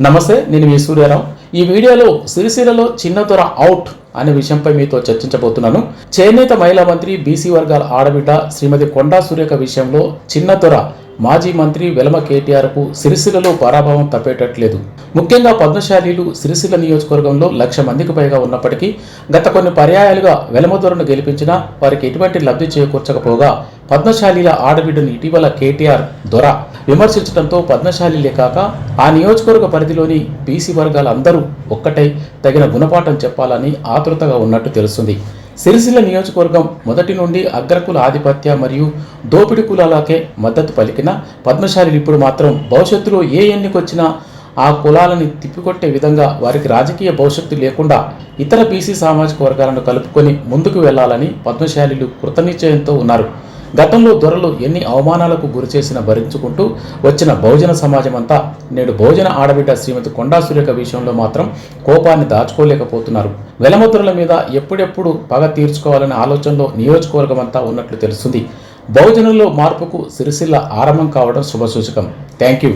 నమస్తే నేను మీ సూర్యారావు. ఈ వీడియోలో సిరిసిల్లలో చిన్నదొర అవుట్ అనే విషయంపై మీతో చర్చించబోతున్నాను. చేనేత మహిళా మంత్రి బీసీ వర్గాల ఆడబిడ్డ శ్రీమతి కొండా సూర్యక విషయంలో చిన్నదొర మాజీ మంత్రి వెలమ కేటీఆర్కు సిరిసిల్లలో పరాభవం తప్పేటట్లేదు. ముఖ్యంగా పద్మశాలీలు సిరిసిల్ల నియోజకవర్గంలో లక్ష మందికి పైగా ఉన్నప్పటికీ గత కొన్ని పర్యాయాలుగా వెలమదొరను గెలిపించినా వారికి ఎటువంటి లబ్ధి చేకూర్చకపోగా పద్మశాలీల ఆడబిడ్డను ఇటీవల కేటీఆర్ దొర విమర్శించడంతో పద్మశాలీలే కాక ఆ నియోజకవర్గ పరిధిలోని బీసీ వర్గాల అందరూ ఒక్కటై తగిన గుణపాఠం చెప్పాలని ఆతృతగా ఉన్నట్టు తెలుస్తుంది. సిరిసిల్ల నియోజకవర్గం మొదటి నుండి అగ్రకుల ఆధిపత్య మరియు దోపిడి కులాలకే మద్దతు పలికిన పద్మశాలి ఇప్పుడు మాత్రం భవిష్యత్తులో ఏ ఎన్నికొచ్చినా ఆ కులాలని తిప్పికొట్టే విధంగా వారికి రాజకీయ భవిష్యత్తు లేకుండా ఇతర బీసీ సామాజిక వర్గాలను కలుపుకొని ముందుకు వెళ్ళాలని పద్మశాలిలు కృతనిశ్చయంతో ఉన్నారు. గతంలో దొరలు ఎన్ని అవమానాలకు గురిచేసిన భరించుకుంటూ వచ్చిన బహుజన సమాజం అంతా నేడు బహుజన ఆడబిడ్డ శ్రీమతి కొండా సురేఖ విషయంలో మాత్రం కోపాన్ని దాచుకోలేకపోతున్నారు. వెలమతురుల మీద ఎప్పుడెప్పుడు పగ తీర్చుకోవాలనే ఆలోచనలో నియోజకవర్గం అంతా ఉన్నట్లు తెలుస్తుంది. బహుజనుల్లో మార్పుకు సిరిసిల్ల ఆరంభం కావడం శుభసూచకం. Thank you.